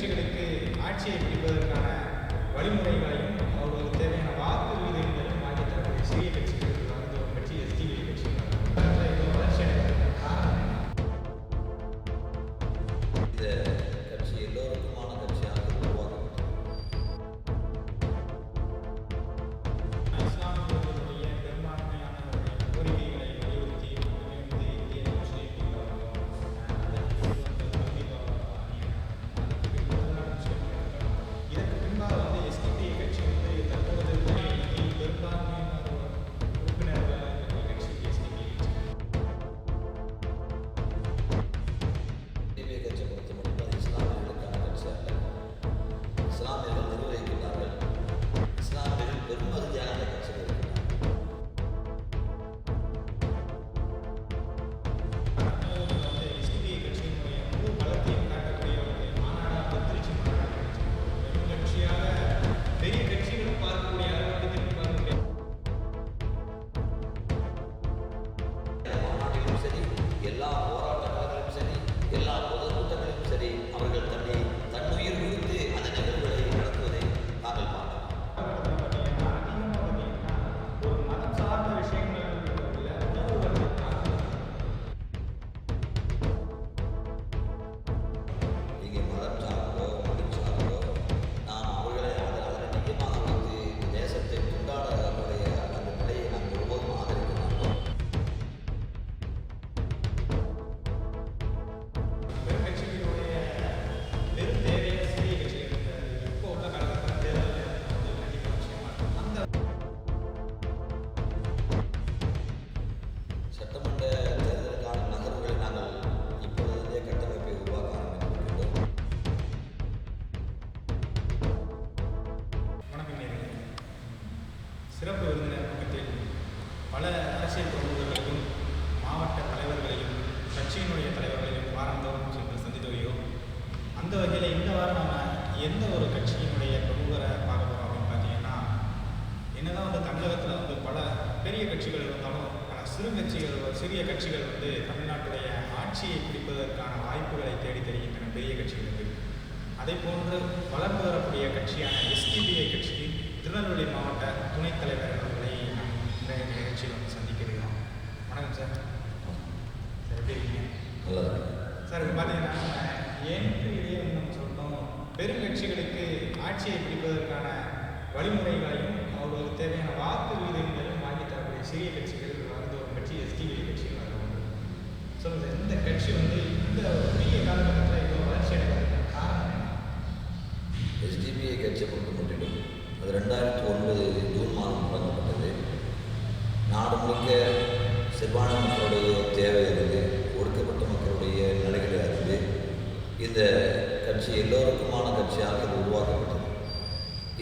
கட்சிகளுக்கு ஆட்சியை பிடிப்பதற்கான வழிமுறைகளையும் அவர்களுக்கு தேவையான வாக்கு விகிதங்களையும் ஆகிய தரக்கூடிய சிறிய கட்சிகள் நல்லதா சார் இப்போ பார்த்தீங்கன்னா ஏன்ட்டு இடையே நம்ம சொல்கிறோம் பெரும் கட்சிகளுக்கு ஆட்சியை பிடிப்பதற்கான வழிமுறைகளையும் அவர்களுக்கு தேவையான வாக்கு விகிதங்களையும் வாங்கி தரக்கூடிய சிறிய கட்சிகள் வந்து ஒரு கட்சி எஸ்டிபிஐ கட்சிகள் வருவாங்க சொல்லுங்கள் இந்த கட்சி வந்து இந்த குறுகிய காலகட்டத்தில் இவ்வளோ வளர்ச்சி அடைவதற்கான காரணம் எஸ்டிபிஐ கட்சி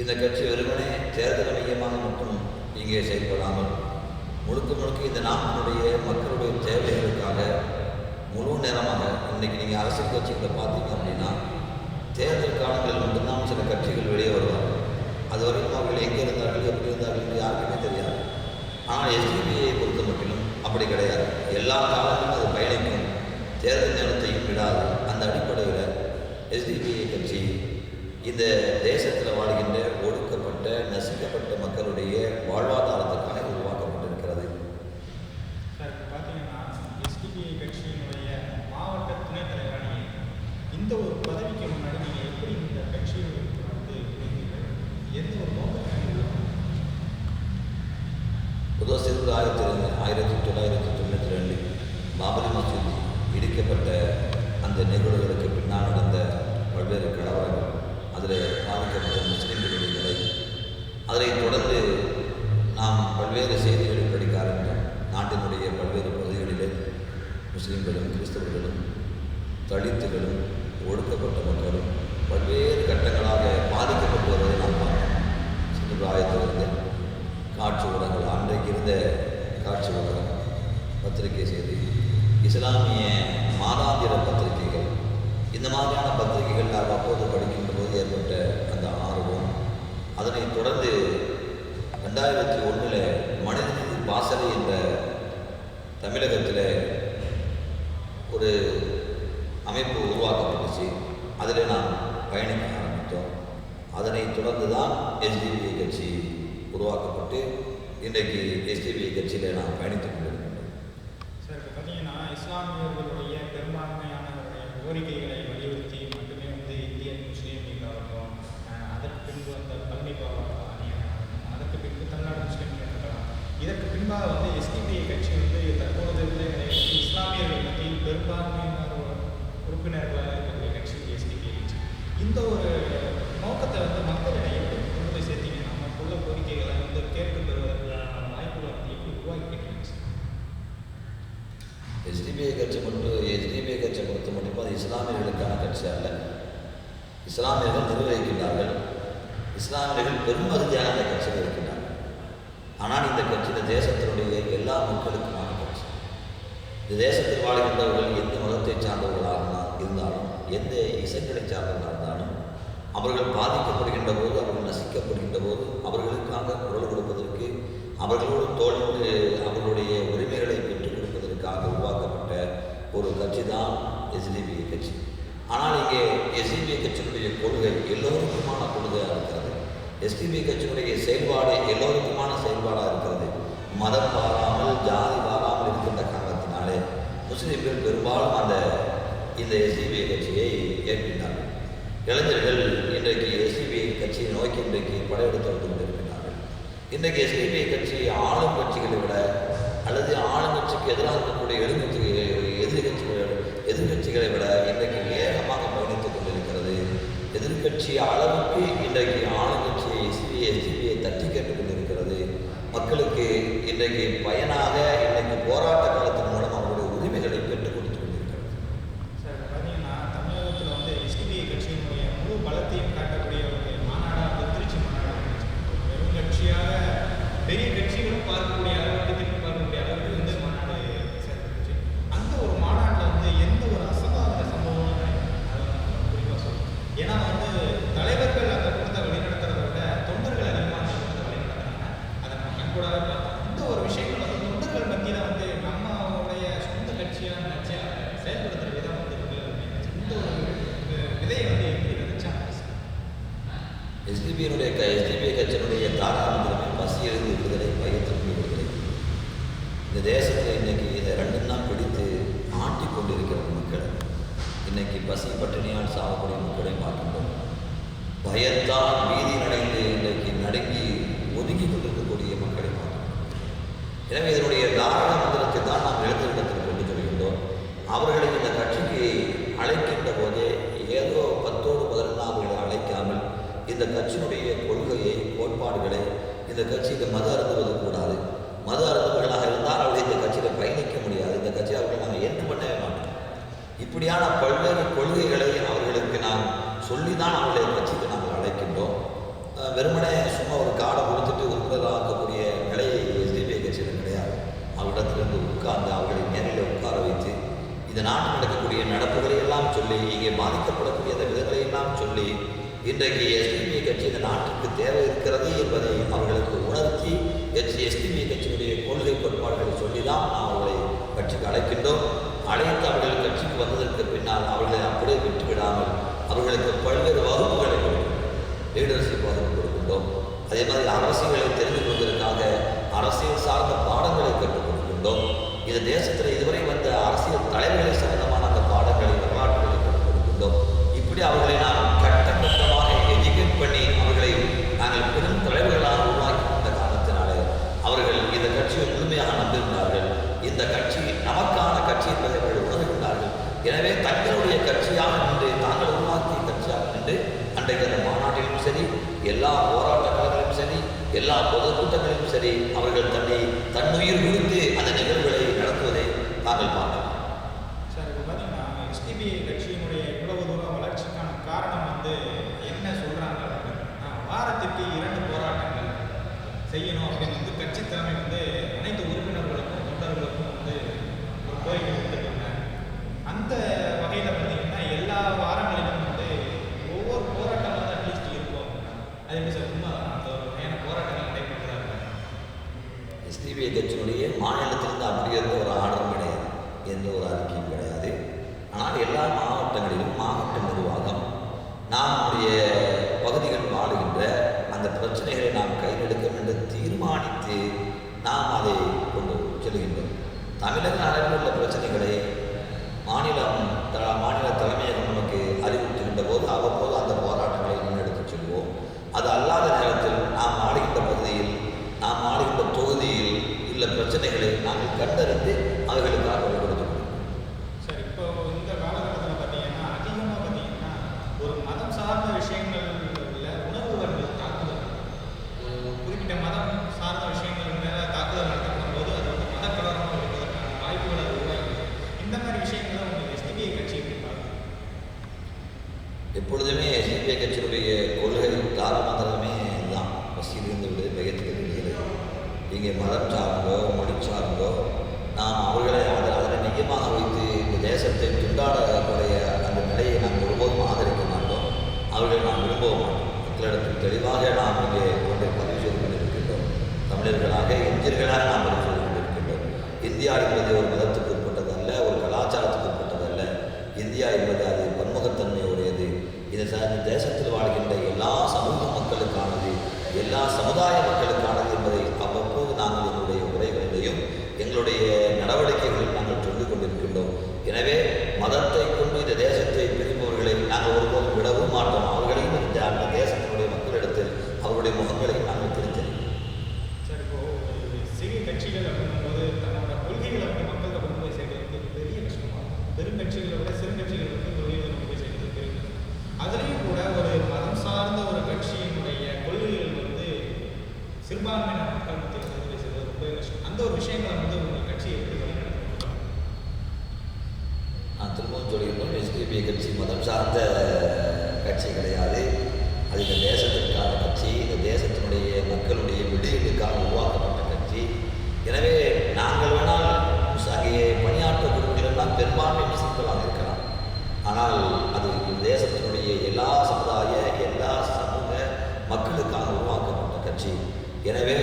இந்த கட்சி வெறுமனே தேர்தல் மையமாக மட்டும் இங்கே செயல்படாமல் முழுக்க முழுக்க இந்த நாட்டினுடைய மக்களுடைய தேவைகளுக்காக முழு நேரமாக இன்றைக்கி நீங்கள் அரசு கட்சிகளை பார்த்தீங்க அப்படின்னா தேர்தல் காலங்களில் மட்டும்தான் சில கட்சிகள் வெளியே வருவாங்க. அது வரைக்கும் அவர்கள் எங்கே இருந்தார்கள் எப்படி இருந்தார்கள் என்று யாருக்குமே தெரியாது. ஆனால் எஸ்டிபியை பொறுத்த மட்டும் அப்படி கிடையாது. எல்லா காலத்திலும் அது பயணிக்கும். தேர்தல் நேரத்தையும் விடாது. அந்த அடிப்படையில் எஸ்டிபிஐ கட்சி இந்த தேசத்தில் வாழ்கின்ற ஒடுக்கப்பட்ட நசிக்கப்பட்ட மக்களுடைய வாழ்வாதாரத்துக்காக முஸ்லீம்களும் கிறிஸ்தவர்களும் தலித்துகளும் ஒடுக்கப்பட்ட மக்களும் பல்வேறு கட்டங்களாக பாதிக்கப்பட்டு வருவதை நாம் பார்க்கிறோம். சமுதாயத்திலிருந்து காட்சி ஊடகங்கள் அன்றைக்கு இருந்த காட்சி ஊடகம் பத்திரிகை செய்தி இஸ்லாமிய உறுப்பினர்களாக இருக்கக்கூடிய கட்சி எஸ்டிபிஐ கட்சி இந்த ஒரு நோக்கத்தை வந்து மக்களிடம் எப்படி கொண்டு போய் சேர்த்தீங்க நமக்குள்ள கோரிக்கைகளை வந்து கேட்டு பெறுவதற்கான வாய்ப்புகளை வந்து எப்படி உருவாக்கிட்டீங்க எஸ்டிபிஐ கட்சி மட்டும் எஸ்டிபிஐ கட்சியை பொறுத்த மட்டும் அது இஸ்லாமியர்களுக்கான கட்சி அல்ல. இஸ்லாமியர்கள் நிர்வகிக்கின்றார்கள். இஸ்லாமியர்கள் பெரும்பகுதியாக அந்த கட்சியில் இருக்கின்றார்கள். ஆனால் இந்த கட்சி இந்த தேசத்தினுடைய எல்லா மக்களுக்குமான கட்சி. இந்த தேசத்தில் வாழ்கின்றவர்கள் எந்த மதத்தை சார்ந்தவர்களாக இருந்தாலும் எந்த இசைகளை சார்ந்தவர்களாக இருந்தாலும் அவர்கள் பாதிக்கப்படுகின்ற போது அவர்கள் நசிக்கப்படுகின்ற போது அவர்களுக்காக குரல் கொடுப்பதற்கு அவர்களோடு தோழ்ந்து அவர்களுடைய உரிமைகளை பெற்றுக் கொடுப்பதற்காக உருவாக்கப்பட்ட ஒரு கட்சி தான் எஸ்டிபிஐ கட்சி. ஆனால் இங்கே எஸ்டிபி கட்சியினுடைய கொள்கை எல்லோருக்குமான கொள்கையாக இருக்கிறது. எஸ்டிபி கட்சியினுடைய செயல்பாடு எல்லோருக்குமான செயல்பாடாக இருக்கிறது. மதம் பாராமல் ஜாதி பாராமல் இருக்கின்ற காரணத்தினாலே முஸ்லீம்கள் பெரும்பாலும் அந்த இந்த எஸ்டிபிஐ கட்சியை ஏற்கின்றார்கள் இளைஞர்கள் இன்றைக்கு எஸ்டிபிஐ கட்சியை நோக்கி இன்றைக்கு படையெடுத்து வந்து கொண்டிருக்கிறார்கள். இன்றைக்கு எஸ்டிபிஐ கட்சி ஆளும் கட்சிகளை விட அல்லது ஆளுங்கட்சிக்கு எதிராக இருக்கக்கூடிய எதிர்கட்சி எதிர்கட்சிகள் எதிர்கட்சிகளை விட இன்றைக்கு வேகமாக பயணித்துக் கொண்டிருக்கிறது. எதிர்கட்சி அளவுக்கு இன்றைக்கு ஆளுங்கட்சியை எஸ்பிஐ எஸ்டிபிஐ தட்டி கேட்டுக் கொண்டிருக்கிறது. மக்களுக்கு இன்றைக்கு பயனாக இன்றைக்கு போராட்ட காலத்தின் மூலம் அவருடைய உரிமைகளை பெற்றுக் கொடுத்து கொண்டிருக்கிறது சார் இப்ப பார்த்தீங்கன்னா தமிழகத்தில் வந்து எஸ்டிபிஐ கட்சியினுடைய முழு பலத்தையும் காட்டக்கூடிய ஒரு மாநாடாக வந்து திருச்சி மாநாடு இருந்துச்சு. வெறும் கட்சியாக பெரிய கட்சிகளும் பார்க்கக்கூடிய அளவுக்கு திரும்பி பார்க்கக்கூடிய அளவுக்கு வந்து மாநாடு சேர்ந்துருச்சு அந்த ஒரு மாநாட்டில் வந்து எந்த ஒரு அசம்பாவித சம்பவம் நடக்கல. அதை வந்து குறிப்பாக சொல்லணும் ஏன்னா வந்து தலைவர்கள் அந்த கூட்டத்தை வழிநடத்துறதை விட தொண்டர்கள் அதிகமாக அந்த கூட்டத்தை வழிநடத்துறாங்க அதை நம்ம கண்கூடாவே பார்த்தோம் இந்த ஒரு விஷயங்கள் வந்து தொண்டர்கள் மத்தியில் வந்து நம்மளுடைய சொந்த கட்சியாக நினச்சி செயல்படுத்துகிற விதம் வந்து இருக்கு அப்படின்னு இந்த ஒரு அஹ், விதையை வந்து எப்படி விதைச்சாங்க எஸ்டிபியினுடைய க எஸ்டிபிஐ கட்சியினுடைய தாராளத்திலுமே பசியிலிருந்து விடுதலை பயத்திலிருந்து விடுதலை இந்த தேசத்தில் இன்னைக்கு இதை ரெண்டும் தான் பிடித்து ஆட்டிக் கொண்டிருக்கிற மக்கள் இன்னைக்கு பசி பட்டினியால் சாகக்கூடிய மக்களை பார்க்கின்றோம் பயத்தால் பீதி நடைந்து இன்றைக்கு நடுங்கி ஒதுங்கி கொண்டிருக்கக்கூடிய மக்களை பார்க்கின்றோம் எனவே இதனுடைய தாராள மந்திரத்தை தான் நாம் எழுத்திடத்தில் கொண்டு சொல்கின்றோம் அவர்களை இந்த கட்சிக்கு அழைக்கின்ற போதே ஏதோ பத்தோடு பதினொன்று அவர்களை அழைக்காமல் இந்த கட்சியினுடைய கொள்கையை கோட்பாடுகளை இந்த கட்சிக்கு மது அருந்துவது கூடாது. மது அருந்தவர்களாக இருந்தால் அவர்கள் இந்த கட்சியில் பயணிக்க முடியாது. இந்த கட்சியை அவர்கள் நாங்கள் என்ன பண்ணவே மாட்டோம். இப்படியான பல்வேறு கொள்கைகளை அவர்களுக்கு நாம் சொல்லி தான் அவர்களை கட்சிக்கு நாங்கள் அழைக்கின்றோம். அஹ் வெறுமனே சும்மா ஒரு காடை கொடுத்துட்டு உறுப்பினராக்கக்கூடிய நிலையை எஸ்டிபிஐ கட்சியில் கிடையாது. அவரிடத்திலிருந்து உட்கார்ந்து அவர்களை நேரில் உட்கார வைத்து இந்த நாட்டில் நடக்கக்கூடிய நடப்புகளை எல்லாம் சொல்லி இங்கே பாதிக்க இன்றைக்கு எஸ்டிபிஐ கட்சி இந்த நாட்டிற்கு தேவை இருக்கிறது என்பதை அவர்களுக்கு உணர்த்தி எச் எஸ்டிபிஐ கட்சியினுடைய கொள்கை கோட்பாடுகளை சொல்லி தான் நாம் அவர்களை கட்சிக்கு அழைக்கின்றோம். அழைத்து அவர்கள் கட்சிக்கு வந்ததற்கு பின்னால் அவர்களை அப்படியே விட்டுவிடாமல் அவர்களுக்கு பல்வேறு வகுப்புகளை லீடர்ஷிப் வகுப்பு கொடுக்கின்றோம். அதே மாதிரி அரசியலை தெரிந்து கொள்வதற்காக அரசியல் சார்ந்த பாடங்களை கற்றுக் கொடுக்கின்றோம். இந்த தேசத்தில் இதுவரை வந்த அரசியல் தலைவர்களை சம்பந்தமான அந்த பாடங்களை வரலாற்றுகளை கற்றுக் கொடுக்கின்றோம். இப்படி அவர்களை நாம் கட்டம் கட்டமாக எஜுகேட் பண்ணி அவர்களை நாங்கள் பெரும் தலைவர்களாக உருவாக்கி கொண்ட காரணத்தினாலே அவர்கள் இந்த கட்சியை முழுமையாக நம்புகின்றார்கள் இந்த கட்சி நமக்கான கட்சி என்பதை அவர்கள் உணர்கின்றார்கள் எனவே தங்களுடைய கட்சியாக நின்று தாங்கள் உருவாக்கிய கட்சியாக நின்று அன்றைக்கு அந்த மாநாட்டிலும் சரி எல்லா போராட்ட காலங்களிலும் சரி எல்லா பொதுக்கூட்டங்களிலும் சரி அவர்கள் தன்னை தன்னுயிர் கொடுத்து அந்த நிகழ்வுகளை நடத்துவதை தாங்கள் பார்க்கலாம் சார் இப்போ பார்த்தீங்கன்னா எஸ்டிபிஐ கட்சியினுடைய இவ்வளவு தூரம் வளர்ச்சிக்கான காரணம் வந்து என்ன சொல்கிறாங்க அப்படின்னா வாரத்திற்கு இரண்டு போராட்டங்கள் செய்யணும் அப்படின்னு வந்து கட்சி தலைமை வந்து அனைத்து உறுப்பினர்களுக்கும் தொண்டர்களுக்கும் வந்து ஒரு கோரிக்கை விடுத்திருக்காங்க. அந்த வகையில் பார்த்தீங்கன்னா எல்லா வாரங்களிலும் வந்து ஒவ்வொரு போராட்டம் வந்து அட்லீஸ்ட் இருக்கும். அது எப்படி சார் உண்மை அந்த ஒரு வகையான போராட்டங்கள் நடைபெறுறாங்க சிபிஐ கட்சியினுடைய மாநிலத்திலிருந்து அப்படி எந்த ஒரு ஆர்டரும் கிடையாது. எந்த ஒரு அறிக்கையும் கிடையாது. ஆனால் எல்லா மாவட்டங்களிலும் மாவட்ட நிர்வாகம் நம்முடைய பகுதிகள் வாழுகின்ற அந்த பிரச்சனைகளை நாம் கையெடுக்க வேண்டும் தீர்மானித்து நாம் அதை கொண்டு செல்கின்றோம். தமிழக அளவில் உள்ள பிரச்சனைகளை மாநிலம் த- மாநில தலைமையகம் நமக்கு அறிவுறுத்துகின்ற போது அவ்வப்போது அந்த போராட்டங்களை முன்னெடுத்துச் செல்வோம் அது அல்லாத நேரத்தில் நாம் ஆடுகின்ற பகுதியில் நாம் ஆடுகின்ற தொகுதியில் உள்ள பிரச்சனைகளை நாங்கள் கண்டறிந்து அவைகளுக்காக வழி கொடுத்துக் கொள்கிறோம். சரி இப்போ இந்த காலகட்டத்தில் பார்த்தீங்கன்னா அதிகமாக பார்த்தீங்கன்னா ஒரு மதம் சார்ந்த விஷயங்கள் உள்ள உணர்வுகள் தாக்குதல் ஒரு குறிப்பிட்ட மதம் சார்ந்த விஷயங்கள் மேலே தாக்குதல் நடத்தப்படும் போது அது வந்து மதக்கலவரமாக இருப்பதற்கான வாய்ப்புகள் அது உருவாக்குது இந்த மாதிரி விஷயங்களை உங்களுக்கு எஸ்டிபிஐ கட்சி எப்படி பார்க்குது எப்பொழுதுமே சிபிஐ கட்சியினுடைய கொள்கை தாரமந்திரமே தான் பசியிலிருந்து விடு பயத்தில் விடுகிறது இங்கே மதம் சார்ந்தோ மொழி சார்ந்தோ நாம் அவர்களை அதில் அதனை மையமாக வைத்து இந்த தேசத்தை துண்டாடக்கூடிய அந்த நிலையை நாம் ஒருபோதும் ஆதரிக்க மாட்டோம். அவர்களை நாம் விரும்ப மாட்டோம். மக்களிடத்தில் தெளிவாக நாம் இங்கே ஒன்றை பதிவு செய்து கொண்டிருக்கின்றோம். தமிழர்களாக இந்தியர்களாக நாம் பதிவு செய்து கொண்டிருக்கின்றோம். இந்தியா என்பது ஒரு மதத்துக்கு உட்பட்டதல்ல ஒரு கலாச்சாரத்துக்கு உட்பட்டதல்ல இந்தியா என்பது அது பன்முகத்தன்மையுடையது இது ச- இந்த தேசத்தில் வாழ்கின்ற எல்லா சமூக மக்களுக்கானது எல்லா சமுதாய மக்களுக்கு என்பதை அவ்வப்போது நாங்கள் எங்களுடைய உரைகளிலேயும் எங்களுடைய நடவடிக்கைகளில் நாங்கள் சொல்லிக் கொண்டிருக்கின்றோம் எனவே மதத்தை கொண்டு இந்த தேசத்தை பிரிப்பவர்களை நாங்கள் ஒருபோதும் விடவும் மாட்டோம் அவர்களையும் இந்த அந்த தேசத்தினுடைய மக்களிடத்தில் அவருடைய முகங்களையும் நாங்கள் பிரித்தறிவோம் சார் இப்போ ஒரு சிறிய கட்சிகள் அப்படிங்கும்போது தன்னோட கொள்கைகளை வந்து மக்கள்கிட்ட கொண்டு போய் சேர்க்கறது வந்து பெரிய கஷ்டமா இருக்கும் பெரும் கட்சிகளை விட சிறு கட்சிகள் வந்து கொள்கைகளை கொண்டு போய் சேர்க்கறது பெரிய கஷ்டம் அதுலேயும் கூட ஒரு மதம் சார்ந்த ஒரு கட்சியினுடைய கொள்கைகள் வந்து சிறுபான்மையின மக்கள் மத்தியில் கொண்டு போய் சேர்க்கறது ரொம்ப கஷ்டம் அந்த ஒரு விஷயங்களை வந்து உங்கள் கட்சி எப்படி வழிநடத்தும் நான் திரும்பவும் சொல்லியிருந்தோம் எஸ்டிபி கட்சி மதம் சார்ந்த கட்சி கிடையாது அது இந்த தேசத்திற்கான கட்சி இந்த தேசத்தினுடைய மக்களுடைய விடுதலுக்காக உருவாக்கப்பட்ட கட்சி எனவே நாங்கள் வேணால் அங்கே பணியாற்றக்கூடியவர்கள் எல்லாம் பெரும்பான்மை முஸ்லிம்களாக இருக்கலாம் ஆனால் அது இந்த தேசத்தினுடைய எல்லா சமுதாய எல்லா சமூக மக்களுக்காக உருவாக்கப்பட்ட கட்சி எனவே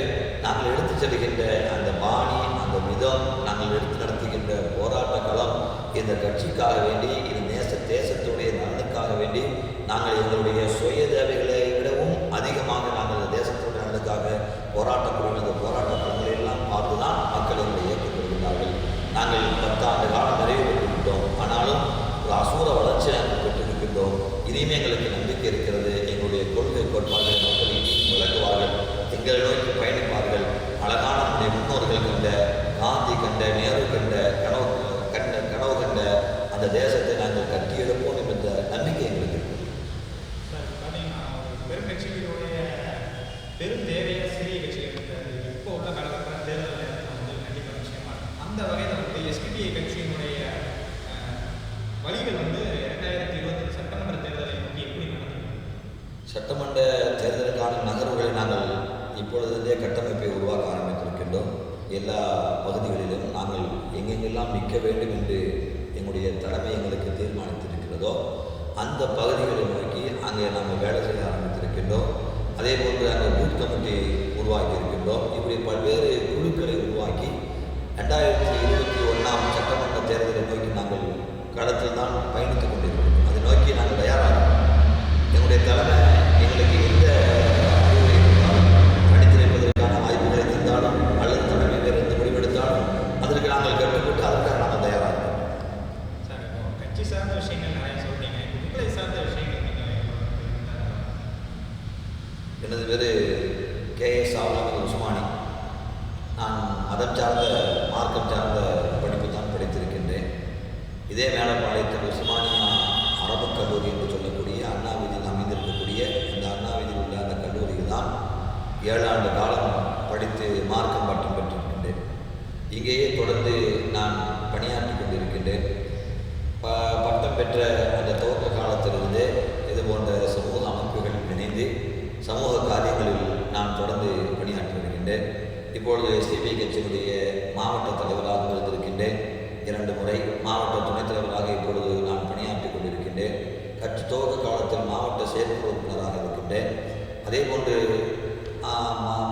நாங்கள் எடுத்துச் செல்கின்ற அந்த பாணி அந்த விதம் நாங்கள் எடுத்து நடத்துகின்ற போராட்ட களம் இந்த கட்சிக்காக வேண்டி இந்த தேச தேசத்துடைய நலனுக்காக வேண்டி நாங்கள் எங்களுடைய சுய தேவைகளை விடவும் அதிகமாக நாங்கள் இந்த தேசத்துடைய நலனுக்காக போராட்டக்கூடிய அந்த போராட்ட களங்களை எல்லாம் பார்த்து தான் மக்கள் எங்களை ஏற்றுக்கொள்கிறார்கள் நாங்கள் பத்தாண்டு காலம் நிறைவு பெற்றிருக்கின்றோம் ஆனாலும் ஒரு அசூர வளர்ச்சி நாங்கள் பெற்றிருக்கின்றோம் இனிமே எங்களுக்கு நம்பிக்கை இருக்கிறது எங்களுடைய கொள்கை கோட்பாடுகளை மக்கள் இனி விளக்குவார்கள் எங்களை நோக்கி பயணிப்பார்கள் அழகான நம்முடைய முன்னோர்கள் கண்ட காந்தி கண்ட நேரு கண்ட கனவு கண்ட கனவு கண்ட அந்த தேசத்தை நாங்கள் கட்டியெழுப்போம் என்ற நம்பிக்கை எங்களுக்கு இருக்கு சார் பார்த்தீங்கன்னா ஒரு பெரும் கட்சிகளுடைய பெரும் தேவையாக சிறிய கட்சிகள் இருக்கிறது இப்போ உள்ள காலகட்டத்தில் தேர்தல் நேரத்தில் வந்து கண்டிப்பாக விஷயமா இருக்கும் அந்த வகையில் வந்து எஸ்டிபிஐ கட்சியினுடைய அஹ், வழிகள் வந்து ரெண்டாயிரத்தி இருபத்தி சட்டமன்ற தேர்தலை நோக்கி எப்படி நடக்கும் சட்டமன்ற தேர்தலுக்கான நகர்வுகளை நாங்கள் இப்பொழுதே கட்டமைப்பை உருவாக்க ஆரம்பித்திருக்கின்றோம் எல்லா பகுதிகளிலும் நாங்கள் எங்கெங்கெல்லாம் நிற்க வேண்டும் என்று எங்களுடைய தலைமை எங்களுக்கு தீர்மானித்திருக்கிறதோ அந்த பகுதிகளை நோக்கி அங்கே நாங்கள் வேலை செய்ய ஆரம்பித்திருக்கின்றோம். அதே போன்று அங்கே பூத் கமிட்டி உருவாக்கி இருக்கின்றோம் இப்படி பல்வேறு குழுக்களை உருவாக்கி ரெண்டாயிரத்தி இருபத்தி ஒன்றாம் சட்டமன்ற தேர்தலை நோக்கி நாங்கள் களத்தில் தான் பயணித்துக் கொண்டிருக்கிறோம். அதை நோக்கி நாங்கள் தயாராகிறோம் எங்களுடைய தலைமை எங்களுக்கு எந்த அறிவுரை இருந்தாலும் படித்திருப்பதற்கான வாய்ப்புகளை தந்தாலும் அல்லது தலைமை வேறு எந்த முடிவெடுத்தாலும் அதற்கு நாங்கள் கட்டுப்பட்டு அதற்காக நாங்கள் தயாராக இருக்கோம் சார் இப்போ கட்சி சார்ந்த விஷயங்கள் நிறைய சொல்றீங்க இப்போ உங்களை சார்ந்த விஷயங்கள் நீங்கள் எனது பேர் கே எஸ் ஆவலாமி உஸ்மானி நான் மதம் சார்ந்த மார்க்கம் சார்ந்த படிப்பு தான் படித்திருக்கின்றேன் இதே மேலப்பாளையத்தில் உஸ்மானியா அரபு கல்லூரி என்று சொல்லக்கூடிய அண்ணா வீதியில் அமைந்திருக்கக்கூடிய அந்த அண்ணா வீதியில் உள்ள அந்த கல்லூரியில் தான் ஏழாண்டு காலம் படித்து மார்க்கம் பட்டம் பெற்றிருக்கின்றேன். இங்கேயே தொடர்ந்து நான் பணியாற்றி கொண்டிருக்கின்றேன். ப பட்டம் பெற்ற அந்த துவக்க காலத்திலிருந்தே இது போன்ற சமூக அமைப்புகள் இணைந்து சமூக காரியங்களில் நான் தொடர்ந்து பணியாற்றி வருகின்றேன். இப்பொழுது எஸ்டிபி கட்சியினுடைய மாவட்ட தலைவராக இருந்திருக்கின்றேன். இரண்டு முறை மாவட்ட துணைத் தலைவராக இப்பொழுது நான் பணியாற்றி கொண்டிருக்கின்றேன். கட்சி துவக்க காலத்தில் மாவட்ட செயற்குழு உறுப்பினராக இருக்கின்றேன். அதே போன்று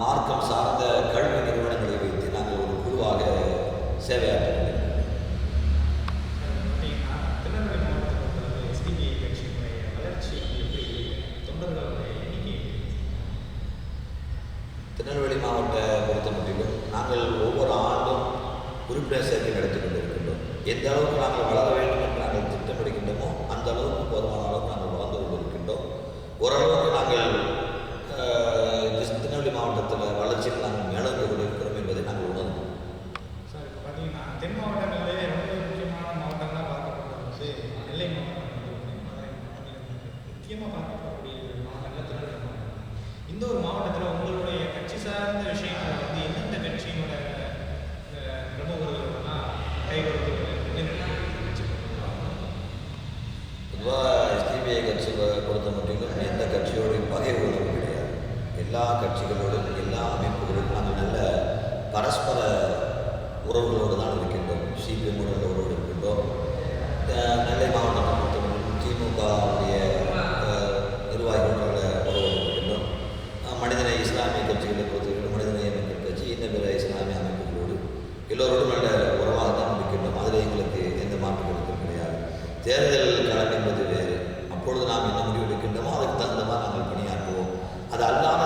மார்க்கம் சார்ந்த கல்வி நிறுவனங்களை வைத்து நாங்கள் ஒரு குழுவாக சேவையாற்றுகிறோம். திருநெல்வேலி மாவட்ட பொறுத்த முடியும் நாங்கள் ஒவ்வொரு ஆண்டும் உறுப்பினர் சேர்க்கை நடத்தி கொண்டிருக்கின்றோம். எந்த அளவுக்கு நாங்கள் வளர வேண்டும் என்று நாங்கள் திட்டமிடுகின்றோமோ அந்த அளவுக்கு போதுமான அளவுக்கு நாங்கள் வளர்ந்து கொண்டிருக்கின்றோம். ஓரளவுக்கு நாங்கள் கட்சிகளை பொறுத்தவரைக்கும் மனிதநேய மக்கள் கட்சி இன்னும் பிற இஸ்லாமிய அமைப்புகளோடு எல்லோரோடும் நல்ல உறவாக தான் இருக்கின்றோம். அதில் எங்களுக்கு எந்த மாற்று கருத்தும் கிடையாது. தேர்தல் களம் என்பது வேறு. அப்பொழுது நாம் என்ன முடிவு எடுக்கின்றோமோ அதுக்கு தகுந்த மாதிரி நாங்கள் பணியாற்றுவோம். அது அல்லாத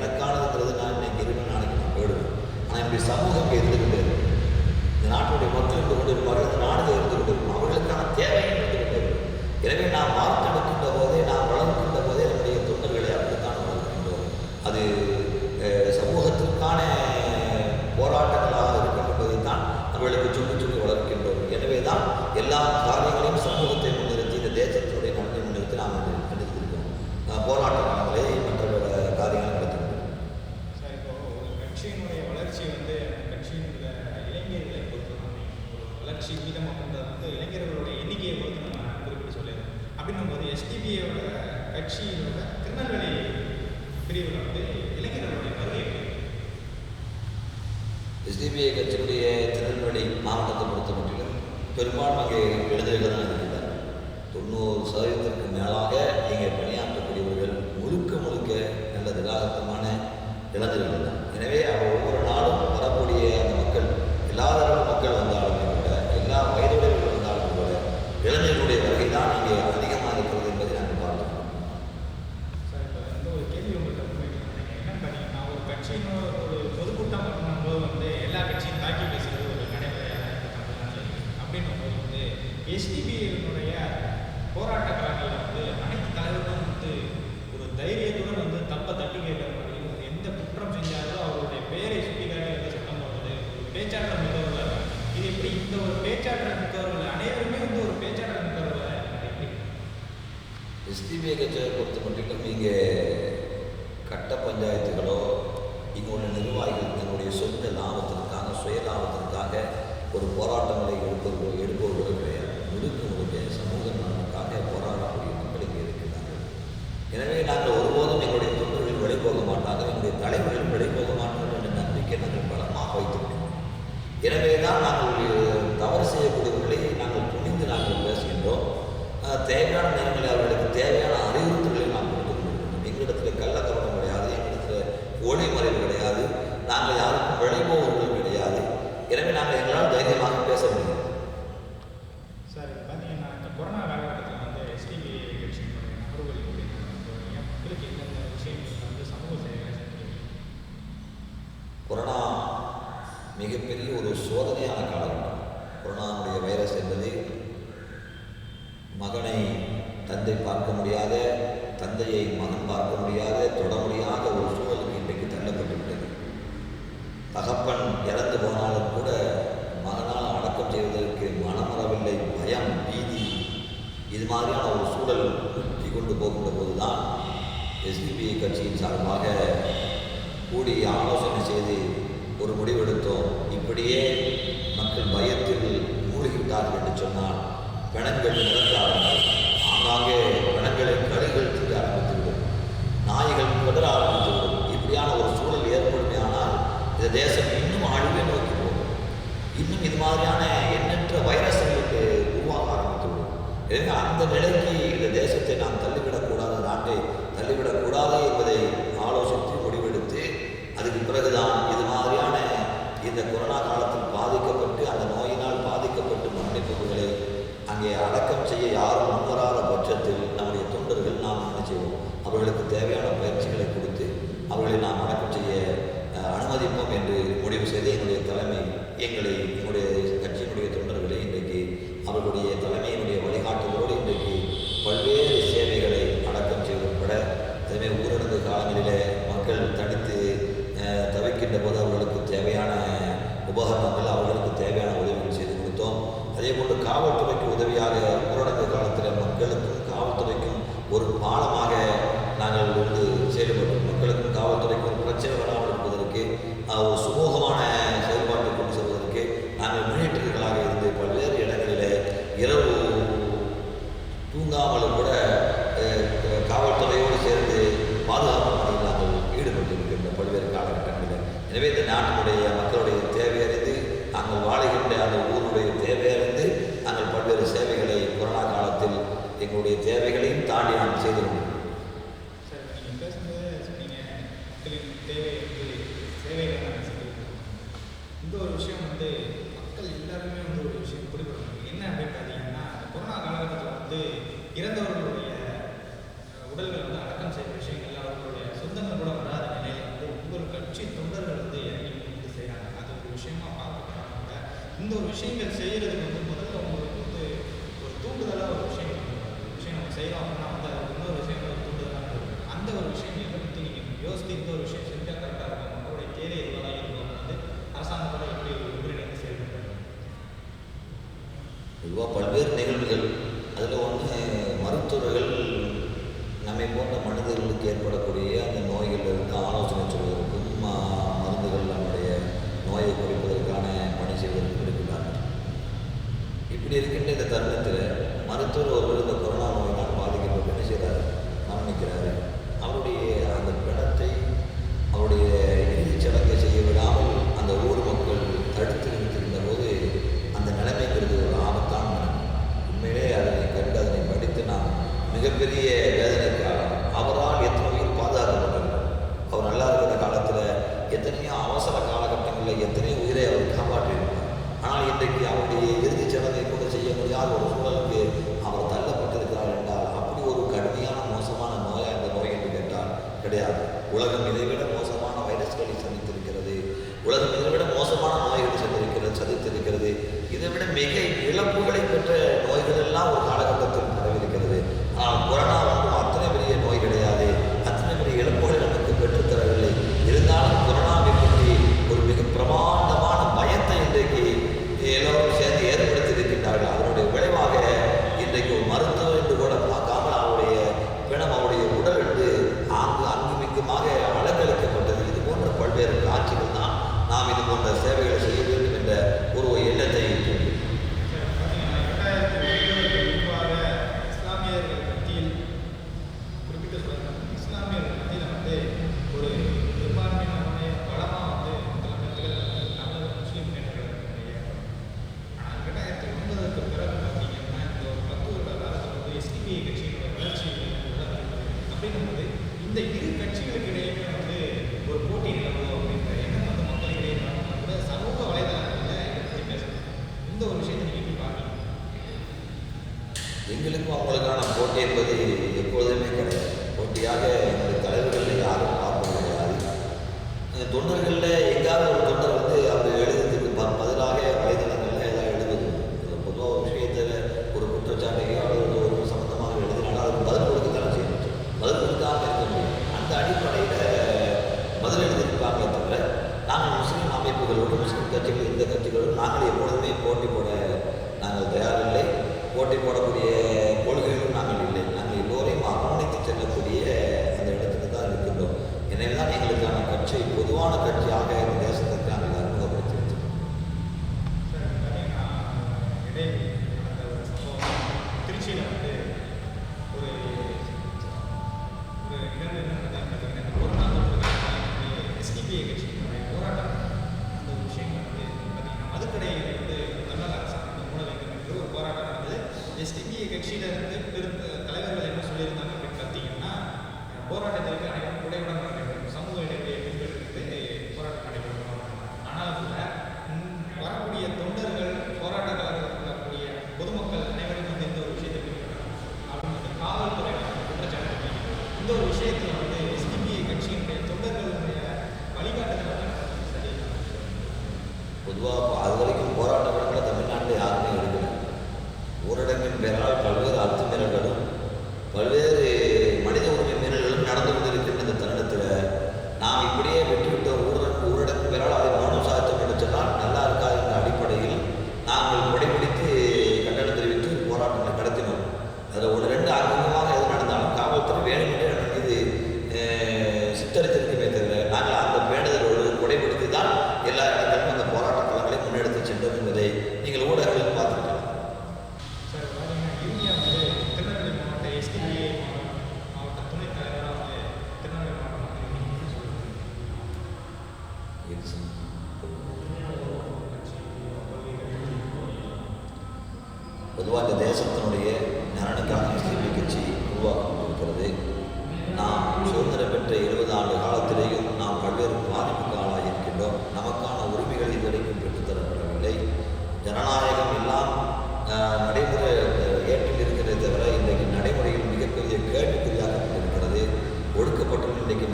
எனக்கானதுங்கிறது நான் இன்னைக்கு இருக்கு நாளைக்கு நான் போயிடுவேன். ஆனால் என்னுடைய சமூகம் இங்கே இந்த நாட்டினுடைய மக்கள் கொண்டு இருப்பார்கள் நாடு தந்தையை மனம் பார்க்க முடியாத தொட முடியாத ஒரு சூழலுக்கு இன்றைக்கு தள்ளப்பட்டு விட்டது தகப்பன் இறந்து போனாலும் கூட மகனால் அடக்கம் செய்வதற்கு மனம் வரவில்லை பயம் பீதி இது மாதிரியான ஒரு சூழல் உற்றி கொண்டு போகின்ற போதுதான் எஸ்பிபி கட்சியின் சார்பாக கூடி ஆலோசனை செய்து ஒரு முடிவெடுத்தோம் இப்படியே மக்கள் பயத்தில் மூழ்கிவிட்டார்கள் என்று சொன்னால் பிணங்கள் நிறந்தார்கள் ஆங்காங்கே பிணங்களின் கருகள் பதில் ஆரம்பித்து இப்படியான ஒரு சூழல் ஏற்படுமே ஆனால் இந்த தேசம் இன்னும் அழிவை நோக்கி போகும். இன்னும் இது மாதிரியான எண்ணற்ற வைரஸ்களுக்கு உருவாக ஆரம்பித்து விடும் எனவே அந்த நிலைக்கு இந்த தேசத்தை நாம் தள்ளிவிடக்கூடாது. நாட்டை தள்ளிவிடக்கூடாது. தேவைகளையும் தாண்டி நான் செய்து நிகழ்வுகள் அதில் ஒன்று மருத்துவர்கள் நம்மை போன்ற மனிதர்களுக்கு ஏற்படக்கூடிய அந்த நோய்களிலிருந்து ஆலோசனை சொல்வதற்கும் மருந்துகள் நம்முடைய நோயை குறைப்பதற்கான பணி செய்வதற்கும் இருக்கிறார்கள் இப்படி இருக்கின்ற இந்த தருணத்தில் மருத்துவர் ஒருவர் இந்த கொரோனா நோயினால் பாதிக்கப்பட்டு என்ன செய்கிறார் மரணிக்கிறார். மிக இழப்புகளை பெற்ற அப்படிங்கும்போது இந்த இரு கட்சிகளுக்கு இடையே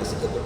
música do